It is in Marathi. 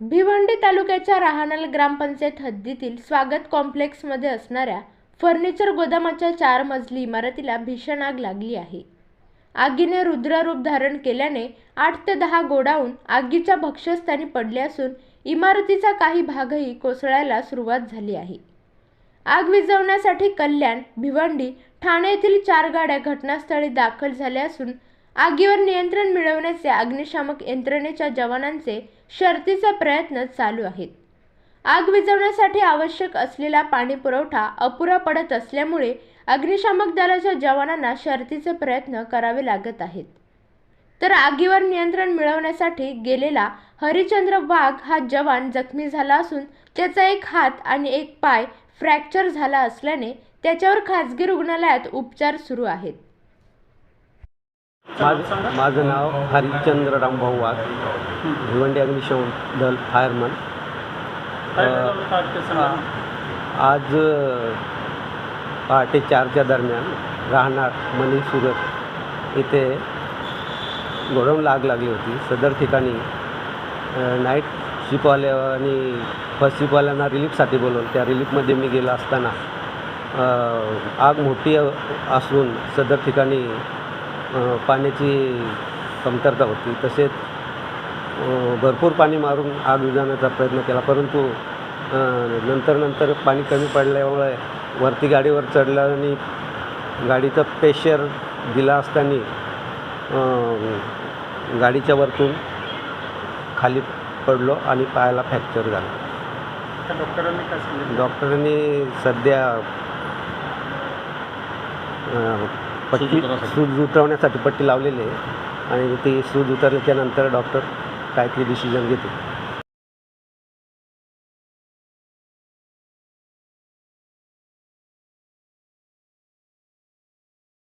भिवंडी तालुक्याच्या राहणाल ग्रामपंचायत हद्दीतील स्वागत कॉम्प्लेक्समध्ये असणाऱ्या फर्निचर गोदामाच्या चार मजली इमारतीला भीषण आग लागली आहे. आगीने रुद्ररूप धारण केल्याने आठ ते दहा गोडाऊन आगीच्या भक्ष्यस्थानी पडले असून इमारतीचा काही भागही कोसळायला सुरुवात झाली आहे. आग विझवण्यासाठी कल्याण भिवंडी ठाणे येथील चार गाड्या घटनास्थळी दाखल झाल्या असून आगीवर नियंत्रण मिळवण्याचे अग्निशामक यंत्रणेच्या जवानांचे शर्तीचा प्रयत्न चालू आहेत. आग विझवण्यासाठी आवश्यक असलेला पाणी पुरवठा अपुरा पडत असल्यामुळे अग्निशामक दलाच्या जवानांना शर्तीचे प्रयत्न करावे लागत आहेत. तर आगीवर नियंत्रण मिळवण्यासाठी गेलेला हरिचंद्र वाघ हा जवान जखमी झाला असून त्याचा एक हात आणि एक पाय फ्रॅक्चर झाला असल्याने त्याच्यावर खाजगी रुग्णालयात उपचार सुरू आहेत. माझं माझं नाव हरिश्चंद्र रामभाऊ वाघ. भिवंडी अग्निशमन दल फायरमन. आज पहाटे चारच्या दरम्यान राहणार मनी सुरत येथे गोडाऊनला आग लागली होती. सदर ठिकाणी नाईट शिपवाल्या आणि फर्स्ट शिपवाल्यांना रिलीफसाठी बोलवलं. त्या रिलीफमध्ये मी गेलो असताना आग मोठी असून सदर ठिकाणी पाण्याची कमतरता होती. तसेच भरपूर पाणी मारून आग विझवण्याचा प्रयत्न केला. परंतु नंतर नंतर पाणी कमी पडल्यामुळे वरती गाडीवर चढलं आणि गाडीचं प्रेशर दिला असताना गाडीच्या वरतून खाली पडलो आणि पायाला फ्रॅक्चर झाला. डॉक्टरांनी काय डॉक्टरांनी सध्या पट्टी सूज उतरवण्यासाठी पट्टी लावलेली आहे. आणि ती सूज उतरल्याच्या नंतर डॉक्टर काय ते डिसिजन घेते